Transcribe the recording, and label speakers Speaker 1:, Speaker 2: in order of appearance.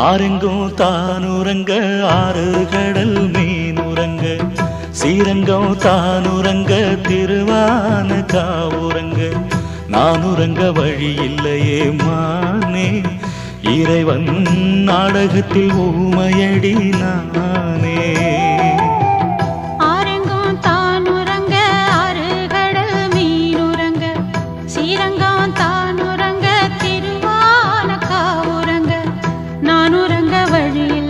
Speaker 1: ஆரெங்கும் தான் உறங்க ஆறு கடல் மீன் உறங்க சீரங்கம் தான் உறங்க திருவான காவுறங்க உறங்க வழி இல்லையே மானே இறைவன் நாடகத்தில் ஊமையடி நானே.
Speaker 2: நான் வழியில்